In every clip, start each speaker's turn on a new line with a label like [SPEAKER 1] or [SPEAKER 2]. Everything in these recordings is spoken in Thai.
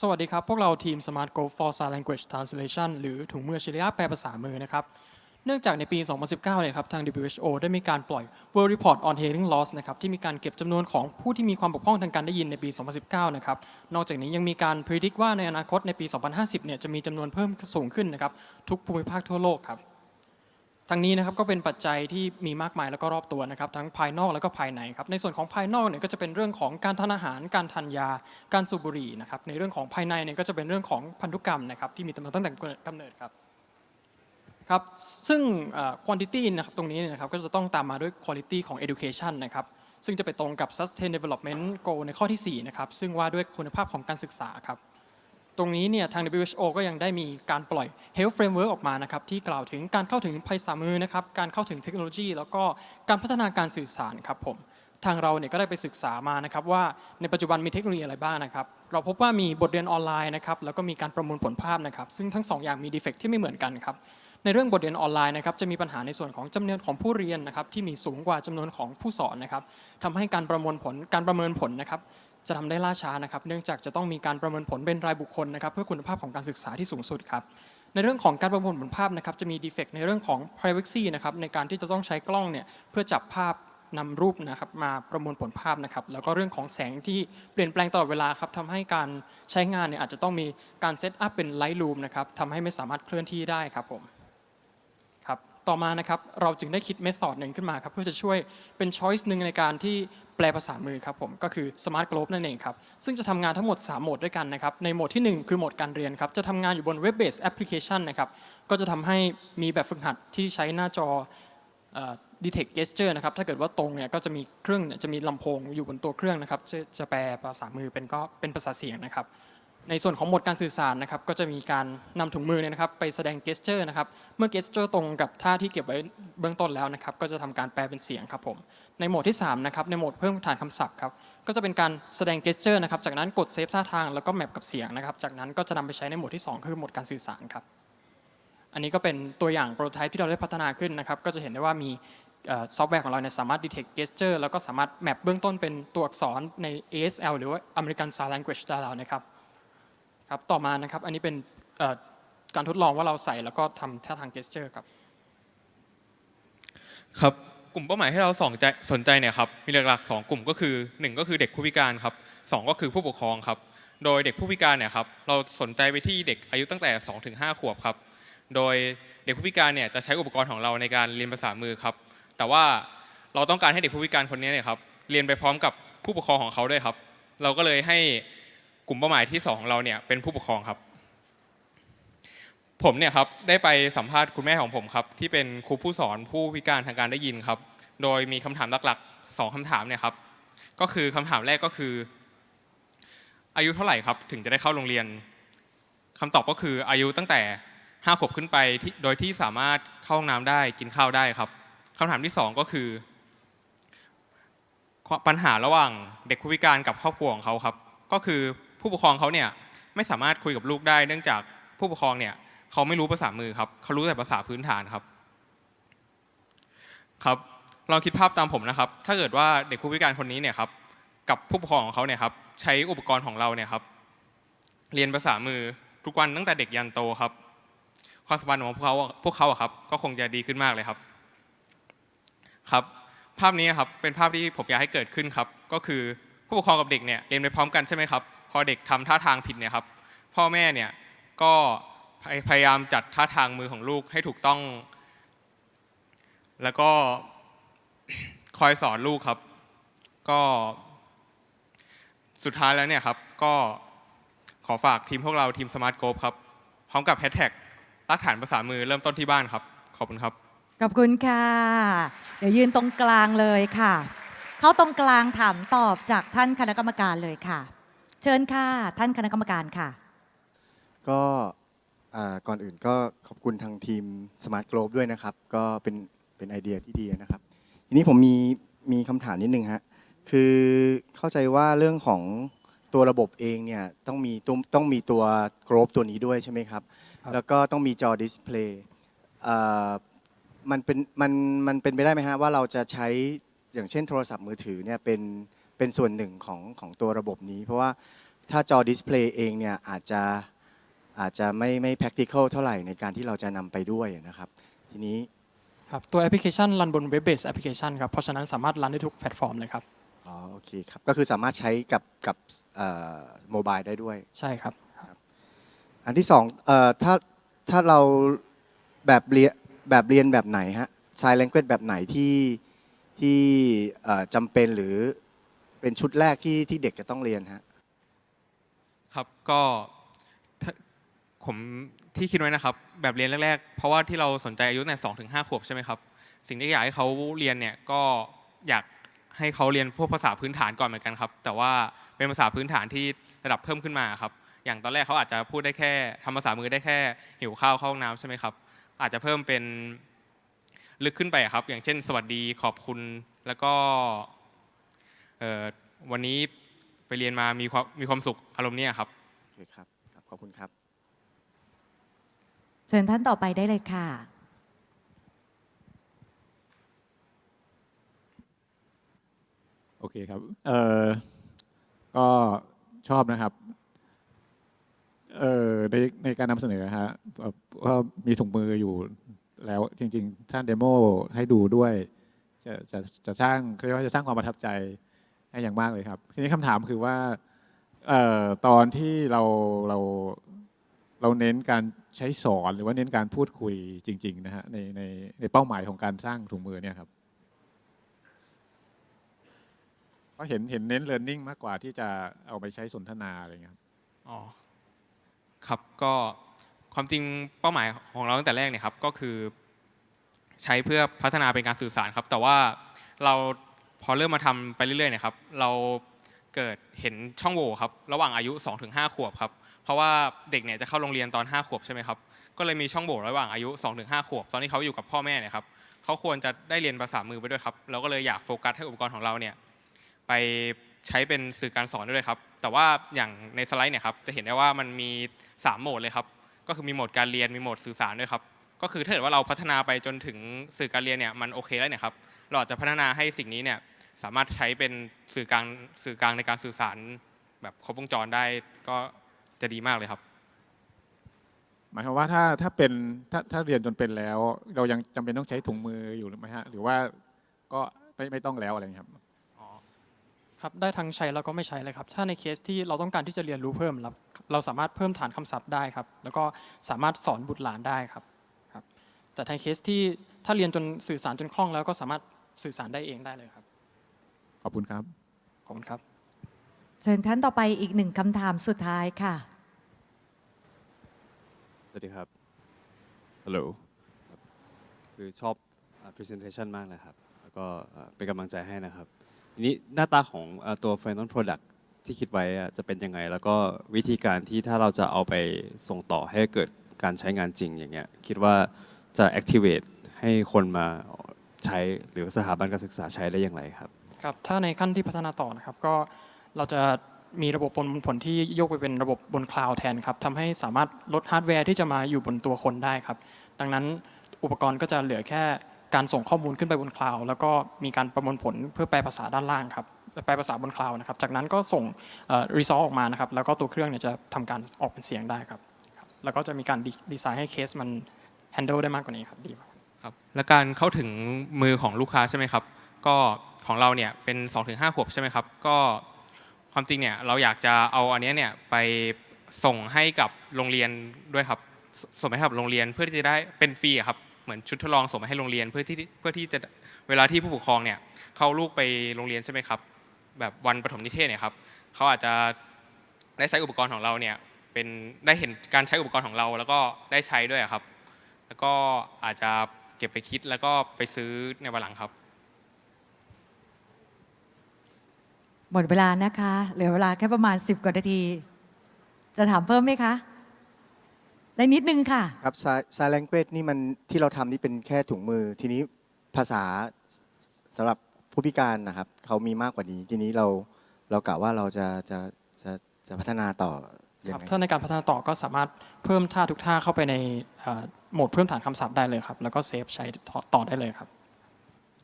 [SPEAKER 1] สวัสดีครับ พวกเราทีม Smart Go for Sign Language Translation หรือถุงมืออัจฉริยะแปลภาษามือนะครับ เนื่องจากในปี 2019 เนี่ยครับ ทาง WHO ได้มีการปล่อย World Report on Hearing Loss นะครับ ที่มีการเก็บจำนวนของผู้ที่มีความบกพร่องทางการได้ยินในปี 2019 นะครับ นอกจากนี้ยังมีการ predict ว่าในอนาคตในปี 2050 เนี่ยจะมีจำนวนเพิ่มสูงขึ้นนะครับทุกภูมิภาคทั่วโลกครับ ทั้งนี้นะครับก็เป็นปัจจัยที่มีมากมายแล้วก็รอบตัวนะครับทั้งภายนอกแล้วก็ภายในครับในส่วนของภายนอกเนี่ยก็จะเป็นเรื่องของการทานอาหาร การทานยา การสูบบุหรี่นะครับในเรื่องของภายในเนี่ยก็จะเป็นเรื่องของพันธุกรรมนะครับที่มีมาตั้งแต่กำเนิดครับครับซึ่งเอ่อ quantity นะครับตรงนี้นะครับก็จะต้องตามมาด้วย quality ของ education นะครับซึ่งจะไปตรงกับ sustain development goal ในข้อที่4นะครับซึ่งว่าด้วยคุณภาพของการศึกษาครับ ตรงนี้เนี่ยทาง WHO ก็ยังได้มีการปล่อย Health Framework ออกมานะครับที่กล่าวถึงการเข้าถึงภัยสามือนะครับการเข้าถึงเทคโนโลยี แล้วก็การพัฒนาการสื่อสารครับผมทางเราเนี่ยก็ได้ไปศึกษามานะครับว่าในปัจจุบันมีเทคโนโลยีอะไรบ้างนะครับเราพบว่ามีบทเรียนออนไลน์นะครับแล้วก็มีการประมวลผลภาพนะครับซึ่งทั้งสองอย่างมีดีเฟกที่ไม่เหมือนกันครับในเรื่องบทเรียนออนไลน์นะครับจะมีปัญหาในส่วนของจำนวนของผู้เรียนนะครับที่มีสูงกว่าจำนวนของผู้สอนนะครับทำให้การประมวลผลการประเมินผลนะครับ จะทำได้ล่าช้านะครับเนื่องจากจะต้องมีการประเมินผลเป็นรายบุคคลนะครับเพื่อคุณภาพของการศึกษาที่สูงสุดครับในเรื่องของการประมวลผลภาพนะครับจะมีดีเฟกต์ในเรื่องของ privacy นะครับในการที่จะต้องใช้กล้องเนี่ยเพื่อจับภาพนำรูปนะครับมาประมวลผลภาพนะครับแล้วก็เรื่องของแสงที่เปลี่ยนแปลงตลอดเวลาครับทำให้การใช้งานเนี่ยอาจจะต้องมีการเซตอัพเป็น Lightroom นะครับทำให้ไม่สามารถเคลื่อนที่ได้ครับผม ต่อมานะครับเราจึงได้คิดเมธอดหนึ่งขึ้นมาครับเพื่อจะช่วยเป็นช้อยส์หนึ่งในการที่แปลภาษามือครับผมก็คือ Smart Globe นั่นเองครับซึ่งจะทำงานทั้งหมด 3 โหมดด้วยกันนะครับในโหมดที่ 1 คือโหมดการเรียนครับจะทำงานอยู่บน Web Based Application นะครับก็จะทำให้มีแบบฝึกหัดที่ใช้หน้าจอเอ่อ detect gesture นะครับถ้าเกิดว่าตรงเนี่ยก็จะมีเครื่องจะมีลำโพงอยู่บนตัวเครื่องนะครับจะจะแปลภาษามือเป็นก็เป็นภาษาเสียงนะครับ ในส่วนของโหมดการสื่อสารนะครับก็จะมีการนำถุงมือเนี่ยนะครับไปแสดง gesture นะครับเมื่อ gesture ตรงกับท่าที่เก็บไว้เบื้องต้นแล้วนะครับก็จะทำการแปลเป็นเสียงครับผมในโหมดที่3นะครับในโหมดเพิ่มฐานคำศัพท์ครับก็จะเป็นการแสดง gesture นะครับจากนั้นกดเซฟท่าทางแล้วก็แมปกับเสียงนะครับจากนั้นก็จะนำไปใช้ในโหมดที่ 2 คือโหมดการสื่อสารครับอันนี้ก็เป็นตัวอย่างโปรโตไทป์ที่เราได้พัฒนาขึ้นนะครับก็จะเห็นได้ว่ามีซอฟต์แวร์ของเราเนี่ยสามารถ detect gesture แล้วก็สามารถแมปเบื้องต้นเป็นตัวอักษรใน ASL หรือว่า American Sign Language ได้แล้วนะครับ ครับต่อมานะครับอันนี้เป็นการทดลองว่าเราใส่แล้วก็ทำท่าทาง gesture ครับ
[SPEAKER 2] ครับกลุ่มเป้าหมายที่เราสนใจสนใจเนี่ยครับมีหลักๆสองกลุ่มก็คือหนึ่งก็คือเด็กผู้พิการครับสองก็คือผู้ปกครองครับโดยเด็กผู้พิการเนี่ยครับเราสนใจไปที่เด็กอายุตั้งแต่2ถึง5ขวบครับโดยเด็กผู้พิการเนี่ยจะใช้อุปกรณ์ของเราในการเรียนภาษามือครับแต่ว่าเราต้องการให้เด็กผู้พิการคนนี้เนี่ยครับเรียนไปพร้อมกับผู้ปกครองของเขาด้วยครับ เราก็เลยให้ ลุ่มเป้าหมายที่สองของเราเนี่ยเป็นผู้ปกครองครับ ผมเนี่ยครับได้ไปสัมภาษณ์คุณแม่ของผมครับ ที่เป็นครูผู้สอนผู้พิการทางการได้ยินครับ โดยมีคำถามหลักๆสองคำถามเนี่ยครับ ก็คือคำถามแรกก็คือ อายุเท่าไหร่ครับ ถึงจะได้เข้าโรงเรียนคำตอบก็คืออายุตั้งแต่ห้าขวบขึ้นไปที่โดยที่สามารถเข้าห้องน้ำได้กินข้าวได้ครับคำถามที่สองก็คือ ปัญหาระหว่างเด็กผู้พิการกับครอบครัวของเขาครับ ก็คือ ผู้ปกครองเขาเนี่ยไม่สามารถคุยกับลูกได้ เนื่องจากผู้ปกครองเนี่ยเขาไม่รู้ภาษามือครับเขารู้แต่ภาษาพื้นฐานครับครับลองคิดภาพตามผมนะครับ ถ้าเกิดว่าเด็กผู้พิการคนนี้เนี่ยครับกับผู้ปกครองของเขาเนี่ยครับใช้อุปกรณ์ของเราเนี่ยครับเรียนภาษามือทุกวันตั้งแต่เด็กยันโตครับความสัมพันธ์ของพวกเขาพวกเขาอะครับก็คงจะดีขึ้นมากเลยครับครับภาพนี้ครับเป็นภาพที่ผมอยากให้เกิดขึ้นครับก็คือผู้ปกครองกับเด็กเนี่ยเรียนไปพร้อมกันใช่ไหมครับ พอเด็กทำท่าทางผิดเนี่ยครับ พ่อแม่เนี่ยก็พยายามจัดท่าทางมือของลูกให้ถูกต้อง แล้วก็คอยสอนลูกครับ ก็สุดท้ายแล้วเนี่ยครับ ก็ขอฝากทีมพวกเราทีมสมาร์ทโกครับ พร้อมกับแฮชแท็กรักฐานภาษามือเริ่มต้นที่บ้านครับ ขอบคุณครับ
[SPEAKER 3] ขอบคุณค่ะ เดี๋ยวยืนตรงกลางเลยค่ะ เข้าตรงกลางถามตอบจากท่านคณะกรรมการเลยค่ะ เชิญค่ะ ท่านคณะกรรมการค่ะ
[SPEAKER 4] ก็อ่าก่อนอื่นก็ขอบคุณทางทีม Smart Globe ด้วยนะครับ ก็เป็นเป็นไอเดียที่ดีนะครับ ทีนี้ผมมีมีคำถามนิดนึงฮะคือเข้าใจว่าเรื่องของตัวระบบเองเนี่ยต้องมีต้องต้องมีตัว Globe ตัวนี้ด้วยใช่ไหมครับ
[SPEAKER 1] ครับ
[SPEAKER 4] แล้วก็ต้องมีจอดิสเพลย์มันเป็นมันมันเป็นไปได้ไหมฮะว่าเราจะใช้อย่างเช่นโทรศัพท์มือถือเนี่ยเป็น เป็นส่วนหนึ่งของของตัวระบบนี้ เพราะว่าถ้าจอดิสเพลย์เองเนี่ยอาจจะอาจจะไม่ไม่ practical เท่าไหร่ในการที่เราจะนำไปด้วยนะครับ ทีนี้
[SPEAKER 1] ครับตัวแอปพลิเคชันรันบน Web Based Application ครับ เพราะฉะนั้นสามารถรันได้ทุกแพลตฟอร์มเลยครับ
[SPEAKER 4] อ๋อโอเคครับ ก็คือสามารถใช้กับกับโมบายได้ด้วย
[SPEAKER 1] ใช่ครับ
[SPEAKER 4] อันที่สองเอ่อถ้าถ้าเราแบบเรียนแบบเรียนแบบไหนฮะ sign language แบบไหนที่ที่เอ่อจำเป็นหรือ เป็นชุดแรกที่ที่เด็กจะต้องเรียนฮะ
[SPEAKER 2] ครับก็ถ้าผมที่คิดไว้นะครับ แบบเรียนแรกๆ เพราะว่าที่เราสนใจอายุตั้งแต่สองถึงห้าขวบใช่ไหมครับ สิ่งที่อยากให้เขาเรียนเนี่ยก็อยากให้เขาเรียนพวกภาษาพื้นฐานก่อนเหมือนกันครับ แต่ว่าเป็นภาษาพื้นฐานที่ระดับเพิ่มขึ้นมาครับ อย่างตอนแรกเขาอาจจะพูดได้แค่ทำภาษามือได้แค่หิวข้าวเข้าห้องน้ำใช่ไหมครับ อาจจะเพิ่มเป็นลึกขึ้นไปอะครับ อย่างเช่น สวัสดีขอบคุณแล้วก็ วันนี้ไปเรียนมามีความมีความสุขอารมณ์เนี้ยครับ
[SPEAKER 4] โอเคครับครับขอบคุณครับ
[SPEAKER 3] เชิญท่านต่อไปได้เลยค่ะ
[SPEAKER 5] โอเคครับเออก็ชอบนะครับเออในในการนำเสนอฮะเอ่อว่ามีถุงมืออยู่แล้วจริงๆท่านเดโมให้ดูด้วย จะจะจะสร้างเรียกว่าจะสร้างความประทับใจ ให้อย่างมากเลยครับ ทีนี้คำถามคือว่าออตอนที่เราเราเราเน้นการใช้สอนหรือว่าเน้นการพูดคุยจริง ๆ นะฮะในในในเป้าหมายของการสร้างถุงมือเนี่ยครับก็เห็นเห็นเน้น learning มากกว่าที่จะเอาไปใช้สนทนาอะไรเงี้ยครับ
[SPEAKER 2] อ๋อครับก็ความจริงเป้าหมายของเราตั้งแต่แรกเนี่ยครับก็คือ ใช้เพื่อพัฒนาเป็นการสื่อสารครับ แต่ว่าเรา พอเริ่มมาทำไปเรื่อยๆเนี่ยครับ เราเกิดเห็นช่องโหว่ครับระหว่างอายุ 2-5 ขวบครับเพราะว่าเด็กเนี่ยจะเข้าโรงเรียนตอน 5 ขวบใช่ไหมครับก็เลยมีช่องโหว่ระหว่างอายุ 2-5 ขวบ ตอนที่เขาอยู่กับพ่อแม่เนี่ยครับเขาควรจะได้เรียนภาษามือไปด้วยครับเราก็เลยอยากโฟกัสให้อุปกรณ์ของเราเนี่ยไปใช้เป็นสื่อการสอนด้วยครับ แต่ว่าอย่างในสไลด์เนี่ยครับจะเห็นได้ว่ามันมี 3 โหมดเลยครับ ก็คือมีโหมดการเรียนมีโหมดสื่อสารด้วยครับ ก็คือถ้าเกิดว่าเราพัฒนาไปจนถึงสื่อการเรียนเนี่ยมันโอเคแล้วเนี่ยครับเราอาจจะพัฒนาให้สิ่งนี้เนี่ย สามารถใช้เป็นสื่อกลางสื่อกลางในการสื่อสารแบบครบวงจรได้ก็จะดีมากเลยครับ
[SPEAKER 5] หมายความว่าถ้าถ้าเป็นถ้าถ้าเรียนจนเป็นแล้ว เรายังจำเป็นต้องใช้ถุงมืออยู่หรือไม่ฮะหรือว่าก็ไม่ไม่ต้องแล้วอะไรเงี้ยครับ
[SPEAKER 1] ครับได้ทั้งใช้แล้วก็ไม่ใช้เลยครับ ถ้าในเคสที่เราต้องการที่จะเรียนรู้เพิ่มเราเราสามารถเพิ่มฐานคำศัพท์ได้ครับ แล้วก็สามารถสอนบุตรหลานได้ครับครับ แต่ในเคสที่ถ้าเรียนจนสื่อสารจนคล่องแล้วก็สามารถสื่อสารได้เองได้เลยครับ
[SPEAKER 5] ขอบคุณครับ
[SPEAKER 1] ขอบคุณครับ
[SPEAKER 3] เชิญท่านต่อไปอีกหนึ่งคำถามสุดท้ายค่ะ
[SPEAKER 6] สวัสดีครับ ฮัลโหล คือชอบอ่า presentation มากเลยครับ แล้วก็อ่าเป็นกำลังใจให้นะครับ ทีนี้หน้าตาของอ่าตัว final product ที่คิดไว้อะจะเป็นยังไง แล้วก็วิธีการที่ถ้าเราจะเอาไปส่งต่อให้เกิดการใช้งานจริงอย่างเงี้ย คิดว่าจะ activate ให้คนมาใช้หรือสถาบันการศึกษาใช้ได้อย่างไรครับ
[SPEAKER 1] ครับถ้าในขั้นที่พัฒนาต่อนะครับ ก็เราจะมีระบบประมวลผลที่โยกไปเป็นระบบบนคลาวด์แทนครับทำให้สามารถลดฮาร์ดแวร์ที่จะมาอยู่บนตัวคนได้ครับ ดังนั้นอุปกรณ์ก็จะเหลือแค่การส่งข้อมูลขึ้นไปบนคลาวด์แล้วก็มีการประมวลผลเพื่อแปลภาษาด้านล่างครับแปลภาษาบนคลาวด์นะครับ จากนั้นก็ส่งรีซอสออกมานะครับ แล้วก็ตัวเครื่องเนี่ยจะทำการออกเป็นเสียงได้ครับ แล้วก็จะมีการดีไซน์ให้เคสมัน handle ได้มากกว่านี้ครับดีมาก
[SPEAKER 2] ครับ และการเข้าถึงมือของลูกค้าใช่ไหมครับ ก็ ของเราเนี่ยเป็น 2-5 ขวบใช่ไหมครับ ก็ความจริงเนี่ยเราอยากจะเอาอันนี้เนี่ยไปส่งให้กับโรงเรียนด้วยครับส่งให้กับโรงเรียนเพื่อที่จะได้เป็นฟรีอะครับเหมือนชุดทดลองส่งไปให้โรงเรียนเพื่อที่เพื่อที่จะเวลาที่ผู้ปกครองเนี่ยเขาลูกไปโรงเรียนใช่ไหมครับ แบบวันประถมนิเทศเนี่ยครับเขาอาจจะได้ใช้อุปกรณ์ของเราเนี่ยเป็นได้เห็นการใช้อุปกรณ์ของเรา แล้วก็ได้ใช้ด้วยครับ แล้วก็อาจจะเก็บไปคิดแล้วก็ไปซื้อในวันหลังครับ
[SPEAKER 3] หมดเวลานะคะ เหลือเวลาแค่ประมาณ 10 กว่านาที จะถามเพิ่มไหมคะได้นิดนึงค่ะ
[SPEAKER 4] ครับ sign sign language นี่มันที่เราทำนี่เป็นแค่ถุงมือ ทีนี้ภาษาสำหรับผู้พิการนะครับ เขามีมากกว่านี้ ทีนี้เราเรากะว่าเราจะจะจะจะพัฒนาต่อยัง
[SPEAKER 1] ครับ
[SPEAKER 4] ไง
[SPEAKER 1] ถ้าในการพัฒนาต่อก็สามารถเพิ่มท่าทุกท่าเข้าไปในเอ่อโหมดเพิ่มฐานคำศัพท์ได้เลยครับ แล้วก็เซฟใช้ต่อต่อได้เลยครับ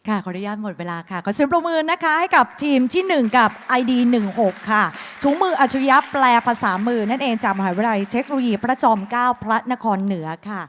[SPEAKER 3] ค่ะขออนุญาตหมดเวลาค่ะขอเสียงปรบมือนะคะ ให้กับทีมที่ 1 กับ ID 16 ค่ะถุงมืออัจฉริยะแปลภาษามือนั่นเองจากมหาวิทยาลัยเทคโนโลยีพระจอมเกล้าพระนครเหนือค่ะ